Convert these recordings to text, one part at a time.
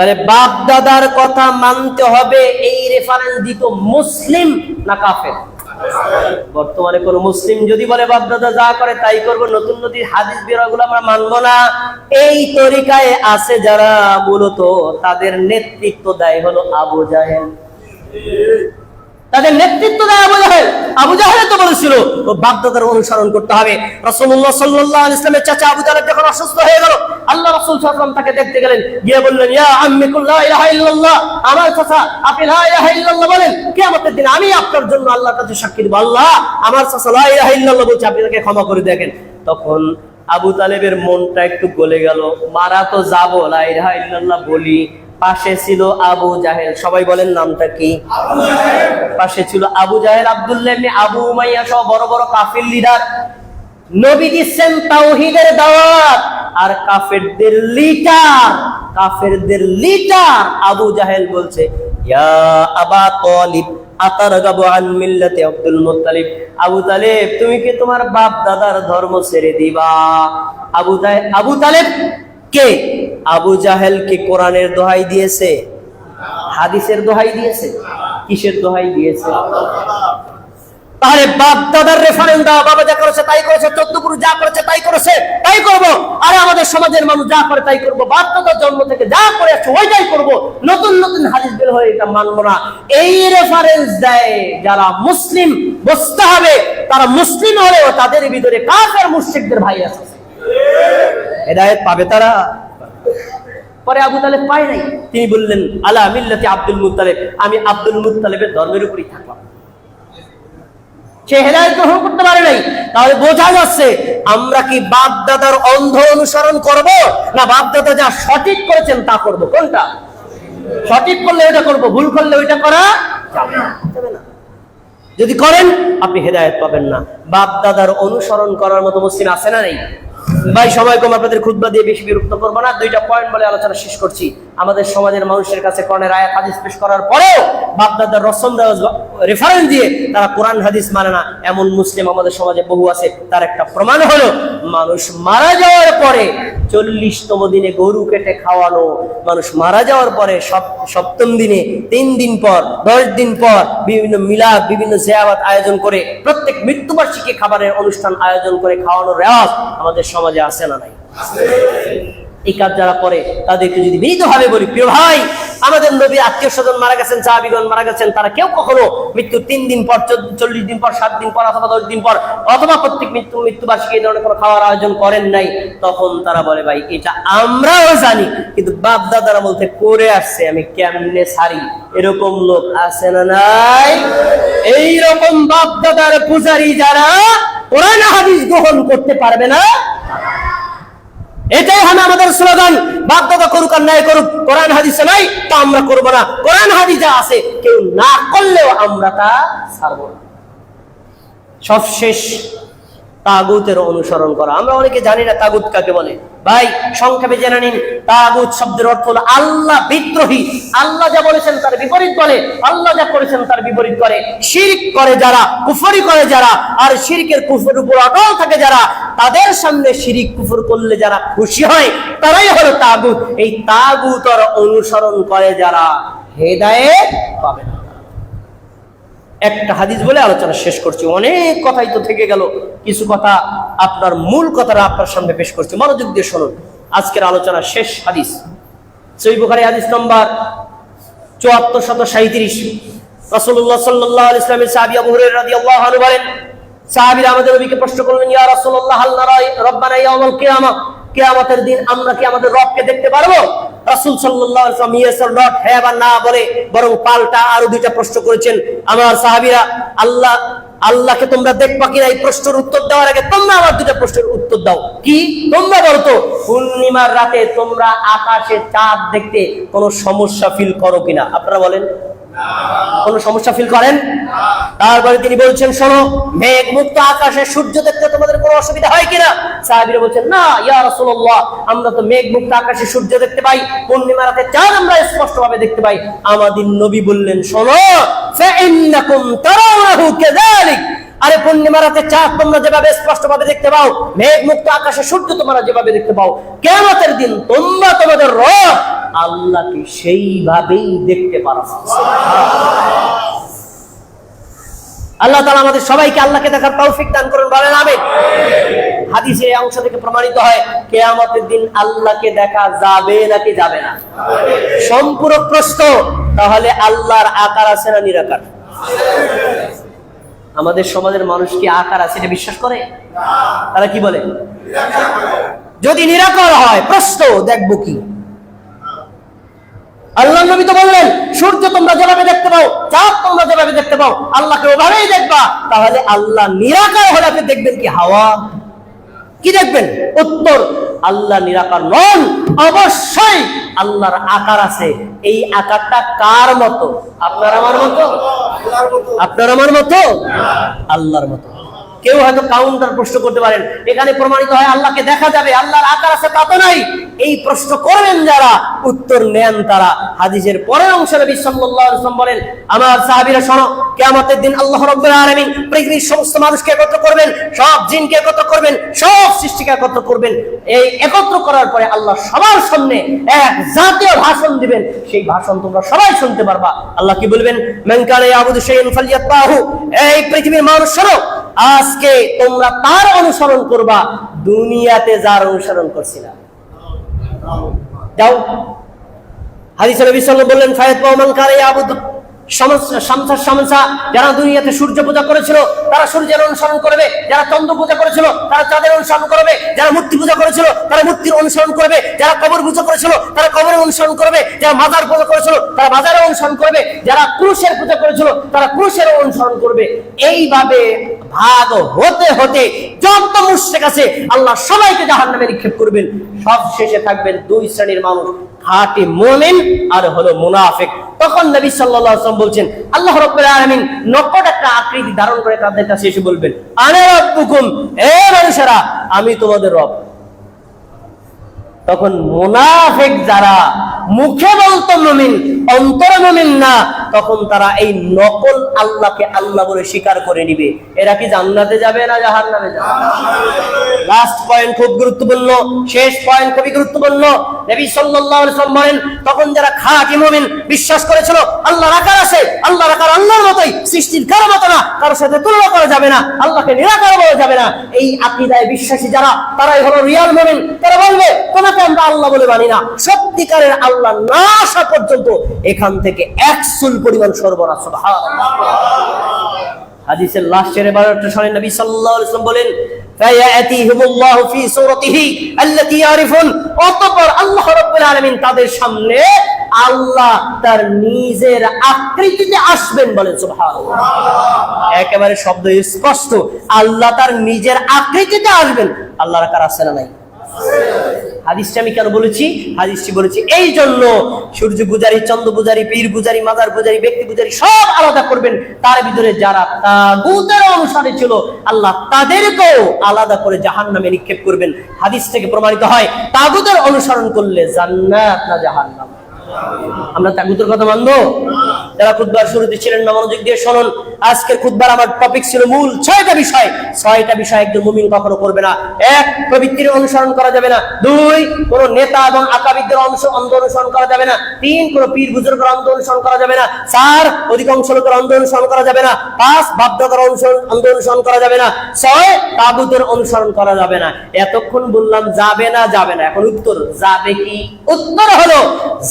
তাহলে বাপ দাদার কথা মানতে হবে, এই রেফারেন্স দিত মুসলিম না কাফের? বর্তমানে কোন মুসলিম যদি বলে বাপ দাদা যা করে তাই করব, নতুন নদীর হাদিস বিরগুলো আমরা মানবো না। এই তরিকায় আছে যারা মূলত তাদের নেতৃত্ব দেয় হলো আবু জাহেল। তাদের নেতৃত্ব দেয় আবু জাহেল। আবু জাহেল তো বলেছিল ও বাপদাদার অনুসরণ করতে হবে। রাসূলুল্লাহ সাল্লাল্লাহু ইসলামের চাচা আবু তালেব যখন অসুস্থ হয়ে গেল, আল্লাহ রসুল ওয়াসাল্লাম তাকে দেখতে গেলেন। গিয়ে বললেন, ইয়া আম্মি, কুল ইলাহা ইল্লাল্লাহ। আমার চাচা, আপনি লা ইলাহা ইল্লাল্লাহ বলেন। কিয়ামতের দিন আমি আপনার জন্য আল্লাহর কাছে সাক্ষী দেব। আল্লাহ, আমার চাচা লা ইলাহা ইল্লাল্লাহ বলছে, আপনি তাকে ক্ষমা করে দেখেন। তখন আবু তালেবের মনটা একটু গলে গেল। মারা তো যাব, লা ইল্লাল্লাহ বলি। পাশে ছিল আবু জাহেল। সবাই বলেন নামটা কি? পাশে ছিল আবু জাহেল আব্দুল্লাহ আবু উমাইয়া সহ বড় বড় কাফির লিডার নবী দিচ্ছেন তাওহীদের দাওয়াত। আর কাফেরদের লিডার কাফেরদের লিডার আবু জাহেল বলছে, ইয়া আবা তালিব, আতারগাবু আন মিল্লাতি আব্দুল মুত্তালিব। আবু তালেব, তুমি কি তোমার বাপ দাদার ধর্ম ছেড়ে দিবা? আবু তালেব আবু তালেব কে? আবু জাহেল কি কোরআনের দোহাই দিয়েছে? হাদিসের দোহাই দিয়েছে? কিসের দোহাই দিয়েছে? তাহলে বাপ দাদার রেফারেন্স দেওয়া বাবা যা করেছে তাই করেছে, চোদ্দ পুরুষ যা করেছে তাই করেছে, তাই করব। আরে আমাদের সমাজের মানুষ যা করে তাই করব। বাপ দাদার জন্ম থেকে যা করে আসছে, ওইটাই করব। নতুন নতুন হাদিস বের হয়ে এটা মানবো না। এই রেফারেন্স দেয় যারা মুসলিম বসতে হবে, তারা মুসলিম হলেও তাদের ভিতরে কাফের মুশরিকদের ভাই আছে। হেদায়েত পাবে তারা। পরে আবু তালেব পায় নাই। তিনি বললেন, আলা মিল্লাতি আব্দুল মুত্তালেব। আমি আব্দুল মুত্তালেবের ধর্মের উপরই থাকলাম। সে হেদায়ত গ্রহণ করতে পারে নাই। তাহলে বোঝা যাচ্ছে, আমরা কি অন্ধ অনুসরণ করব, না যা সঠিক করেছেন তা করব? কোনটা? সঠিক করলে করব, ভুল করলে ওইটা করা যাবে না। যদি করেন, আপনি হেদায়ত পাবেন না। বাপ দাদার অনুসরণ করার মতো মুসলিম আছে না নেই? ভাই, সময় কম, আপনাদের খুতবা দিয়ে বেশি বিরক্ত করব না। দুইটা পয়েন্ট বলে আলোচনা শেষ করছি। আমাদের সমাজের মানুষের কাছে কোরআনের আয়াত, হাদিস পেশ করার পরেও বাপ দাদার রসম রেফারেন্স দিয়ে তারা কোরআন, হাদিস মানে না। এমন মুসলিম আমাদের সমাজে বহু আছে, তার একটা প্রমাণ হলো, মানুষ মারা যাওয়ার পরে চল্লিশতম দিনে গরু কেটে খাওয়ানো। মানুষ মারা যাওয়ার পরে সপ- সপ্তম দিনে তিন দিন পর, দশ দিন পর বিভিন্ন মিলাদ, বিভিন্ন জিয়াবাত আয়োজন করে প্রত্যেক মৃত্যুবার্ষিকী খাবারের অনুষ্ঠান আয়োজন করে খাওয়ানোর রেওয়াজ আমাদের সমাজে আছে না নাই? এই কাজ যারা করে, তাদেরকে যদি বিনীতভাবে বলি, প্রিয় ভাই, আমাদের নবী আত্মীয় স্বজন মারা গেছেন, সাহাবিগণ মারা গেছেন, তারা কেউ কখনো মৃত্যুর তিন দিন পর চল্লিশ দিন পর, সাত দিন পর অথবা দশ দিন পর অথবা প্রত্যেক মৃত্যু, মৃত্যুবার্ষিকী এই ধরনের কোনো খাওয়ার আয়োজন করেন নাই। তখন তারা বলে, ভাই, এটা আমরাও জানি, কিন্তু বাপ দাদারা বলতে করে আসছে, আমি কেমনে সারি এরকম লোক আছে না নাই? এইরকম বাপ দাদার পূজারি যারা কোরআন হাদিস গ্রহণ করতে পারবে না। এটাই হবে আমাদের স্লোগান। বাধ্যতা করুক আর ন্যায় করুক, কোরআন হাদিসে নাই, তা আমরা করব না। কোরআন হাদিস যা আছে, কেউ না করলেও আমরা তা ছাড়ব না। সবশেষ তাগুতের অনুসরণ করা। আমরা অনেকে জানি না তাগুত কাকে বলে। ভাই, সংক্ষেপে জেনে নিন, তাগুত শব্দের অর্থ হলো আল্লাহ বিদ্রোহী। আল্লাহ যা বলেছেন তার বিপরীত বলে, আল্লাহ যা করেছেন তার বিপরীত করে। শিরক করে যারা, কুফরি করে যারা, আর শিরকের কুফর উপর অটল থাকে যারা, তাদের সামনে শিরিক কুফর করলে যারা খুশি হয়, তারাই হলো তাগুত। এই তাগুতর অনুসরণ করে যারা, হেদায়েত পাবে না। একটা হাদিস বলে আলোচনা শেষ করছি। অনেক কথাই তো থেকে গেল। কিছু কথা আপনার মূল কথাটা আপনার সামনে পেশ করছি। মনোযোগ দিয়ে শুনুন। আজকের আলোচনা শেষ হাদিস। সই হাদিস নম্বর চুয়াত্তর শত সাঁত্রিশ রসুল্লাহ সাল্লাহ ইসলামের সাহাবি আবু হুরায়রা রাদিয়াল্লাহু আনহু বলেন, সাহাবীরা আমাদের নবীকে প্রশ্ন করলেন, ইয়া রাসূলুল্লাহ, হাল নারা রব্বানা ইয়াউমাল কিয়ামা? কিয়ামতের দিন আমরা কি আমাদের রবকে দেখতে পারব? রাসূল ইয়েস নট হ্যাঁ বা না বলে বরং পাল্টা আরও দুইটা প্রশ্ন করেছেন আমার সাহাবীরা। আল্লাহ, আল্লাহকে তোমরা দেখবা কিনা এই প্রশ্নের উত্তর দেওয়ার আগে তোমরা আমার দুটা প্রশ্নের উত্তর দাও। কি? তোমরা বলো তো, পূর্ণিমার রাতে তোমরা আকাশে চাঁদ দেখতে কোনো সমস্যা ফিল করো কিনা? আপনারা বলেন। কোন সমস্যা ফিল করেন? তারপরে তিনি বলছেন, শোনো মেঘ মুক্ত আকাশে সূর্য দেখতে তোমাদের কোনো অসুবিধা হয় কিনা? সাহাবিরা বলছেন, না, ইয়া রাসূলুল্লাহ, আমরা তো মেঘ মুক্ত আকাশে সূর্য দেখতে পাই পূর্ণিমা রাতে চাঁদ আমরা স্পষ্ট ভাবে দেখতে পাই। আমাদের নবী বললেন, শোনো ফাইন্নাকুম তারাউনাহু কাযালিক আরে পূর্ণিমা রাতে চাঁদ তোমরা যেভাবে স্পষ্ট ভাবে দেখতে পাও মেঘ মুক্ত আকাশে সূর্য তোমরা যেভাবে দেখতে পাও কেমতের দিন তোমরা তোমাদের রব আল্লাহকে সেইভাবেই দেখতে পারা। আল্লাহ তাআলা আমাদের সবাইকে আল্লাহকে দেখার তৌফিক দান করুন, বলেন আমিন। হাদিসে এই অংশ থেকে প্রমাণিত হয়, কেয়ামতের দিন আল্লাহকে দেখা যাবে নাকি যাবে না। সম্পূরক প্রশ্ন, তাহলে আল্লাহর আকার আছে না নিরাকার? আমাদের সমাজের মানুষ কি আকার আছে এটা বিশ্বাস করে? তারা কি বলে? যদি নিরাকার হয়, প্রশ্ন, দেখব কি? আল্লাহ নবী তো বললেন, সূর্য তোমরা যেভাবে দেখতে পাও, চাঁদ তোমরা যেভাবে দেখতে পাও, আল্লাহকে ওভাবেই দেখবা, তাহলে আল্লাহ নিরাকার হলে আপনি দেখবেন কি হাওয়া? কি দেখবেন? উত্তর, আল্লাহ নিরাকার নন। অবশ্যই আল্লাহর আকার আছে। এই আকারটা কার মতো? আপনার আমার মতো? আপনার আমার মতো? আল্লাহর মতো। কেউ হয়তো কাউন্টার প্রশ্ন করতে পারেন। এখানে প্রমাণিত হয় আল্লাহকে দেখা যাবে, আল্লাহর আকার আছে তা তো নাই। এই প্রশ্ন করবেন যারা, উত্তর নেন তারা। হাদিসের পরের অংশে নবী সাল্লাল্লাহু আলাইহি ওয়াসাল্লাম বলেন, আমার সাহাবীরা শোনো, কিয়ামতের দিন আল্লাহ রাব্বুল আলামিন পৃথিবীর সমস্ত মানুষকে একত্র করবেন, সব জিনকে একত্র করবেন, সব সৃষ্টিকে একত্র করবেন। এই একত্র করার পরে আল্লাহ সবার সামনে এক জাতীয় ভাষণ দিবেন। সেই ভাষণ তোমরা সবাই শুনতে পারবা। আল্লাহ কি বলবেন? মান কানা ইয়াবুদু এই পৃথিবীর মানুষ শোনো আজকে তোমরা তার অনুসরণ করবা, দুনিয়াতে যার অনুসরণ করছিলা যাও। হাদিস নবী সাল্লাল্লাহু বললেন, ফায়াত মান কারে ইয়াবুদু যারা দুনিয়াতে সূর্য পূজা করেছিল, তারা সূর্যের অনুসরণ করবে। যারা চন্দ্র পূজা করেছিল, তারা চাঁদের অনুসরণ করবে। যারা মূর্তি পূজা করেছিল, তারা মূর্তির অনুসরণ করবে। যারা কবর পূজা করেছিল, তারা কবরের অনুসরণ করবে। যারা মাজার পূজা করেছিল, তারা মাজারের অনুসরণ করবে। যারা ক্রুশের পূজা করেছিল, তারা ক্রুশের অনুসরণ করবে। এইভাবে ভাগ হতে হতে যত মুশরিক আছে, আল্লাহ সবাইকে জাহান্নামে নিক্ষেপ করবেন। সব শেষে থাকবেন দুই শ্রেণির মানুষ, খাঁটি মুমিন আর হলো মুনাফিক। তখন নবী সাল্লাল্লাহু আলাইহি ওয়াসাল্লাম বলছেন, আল্লাহ রাব্বুল আলামিন নকট একটা আকৃতি ধারণ করে তাদের কাছে এসে বলবেন, আনা রাব্বুকুম, এ মানুষেরা, আমি তোমাদের রব। তখন মুনাফিক যারা মুখে বলতো মুমিন, অন্তর মুমিন না, তখন তারা এই নকল আল্লাহকে আল্লাহ বলে স্বীকার করে নিবে। এরা কি জান্নাতে যাবে না জাহান্নামে যাবে? লাস্ট পয়েন্ট খুব গুরুত্বপূর্ণ, শেষ পয়েন্ট খুবই গুরুত্বপূর্ণ। নবী সাল্লাল্লাহু আলাইহি বলেন, তখন যারা খাঁটি মুমিন বিশ্বাস করেছিল, আল্লাহর আকার আছে, আল্লাহর আকার আল্লাহর মতোই, সৃষ্টির কারও মতো না কারোর সাথে তুলনা করা যাবে না, আল্লাহকে নিরাকার বলা যাবে না। এই আকীদায় বিশ্বাসী যারা, তারাই হলো রিয়াল মুমিন। তারা বলবে, তোমাকে আমরা আল্লাহ বলে মানি না। সত্যিকারের আল্লাহ না আসা পর্যন্ত এখান থেকে এক চুল পরিমাণ সর্বনাশ, সুবহানাল্লাহ। হাদিসের লাস্টের এবারটা শোনেন নবী সাল্লাল্লাহু আলাইহি বলেন আল্লাহ তাদের সামনে আল্লাহ তার নিজের আকৃতিতে আসবেন একেবারে শব্দ স্পষ্ট। আল্লাহ তার নিজের আকৃতিতে আসবেন। আল্লাহ কার আছে না নাই? হাদিসটা আমি কেন বলেছি? হাদিসটি বলেছি এই জন্য সূর্য পূজারি, চন্দ্র পূজারি, পীর পূজারি, মাজার পূজারি, ব্যক্তি পূজারি সব আলাদা করবেন। তার ভিতরে যারা তাগুতের অনুসারে ছিল, আল্লাহ তাদেরকেও আলাদা করে জাহান্নামে নিক্ষেপ করবেন। হাদিস থেকে প্রমাণিত হয়, তাগুতের অনুসরণ করলে জান্নাত না জাহান্নাম। আমরা তাগুতের কথা মানবো? যারা খুদ্বার শুরুতে ছিলেন না মনোযোগ দিয়ে শুনুন। আজকের খুদ্বার আমার টপিক ছিল মূল ছয়টা বিষয়। ছয়টা বিষয় একজন মুমিন কখনো করবে না। এক, প্রবৃত্তির অনুসরণ করা যাবে না। দুই, কোন নেতা এবং আকাবিদদের অংশ অন্ধ অনুসরণ করা যাবে না। তিন, কোন পীর বুজুর্গের অন্ধ অনুসরণ করা যাবে না। চার, অধিকাংশ লোকের অন্ধ অনুসরণ করা যাবে না। পাঁচ, বাপদাদার অনুসরণ, অন্ধ অনুসরণ করা যাবে না। ছয় তাগুদের অনুসরণ করা যাবে না। এতক্ষণ বললাম যাবে না যাবে না। এখন উত্তর, যাবে কি? উত্তর হলো,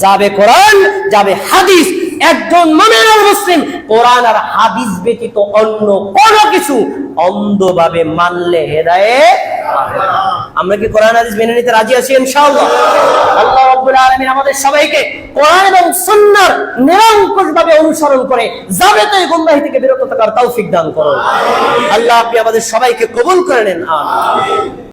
যাবে কোরআন, যাবে হাদিস। একজন মমিনুল মুসলিম কোরআন আর হাদিস ব্যতীত অন্য কোন কিছু অন্ধভাবে মানলে না। আমরা কি কোরআন হাদিস মেনে নিতে রাজি আছি ইনশাআল্লাহ? আল্লাহ রাব্বুল আলামিন আমাদের সবাইকে কোরআন এবং সুন্নাহর নিরঙ্কুশভাবে অনুসরণ করে যাবেতাই গুমরাহি থেকে বিরত থাকার তৌফিক দান করুন। আল্লাহ আপনি আমাদের সবাইকে কবুল করে নেন। আমিন।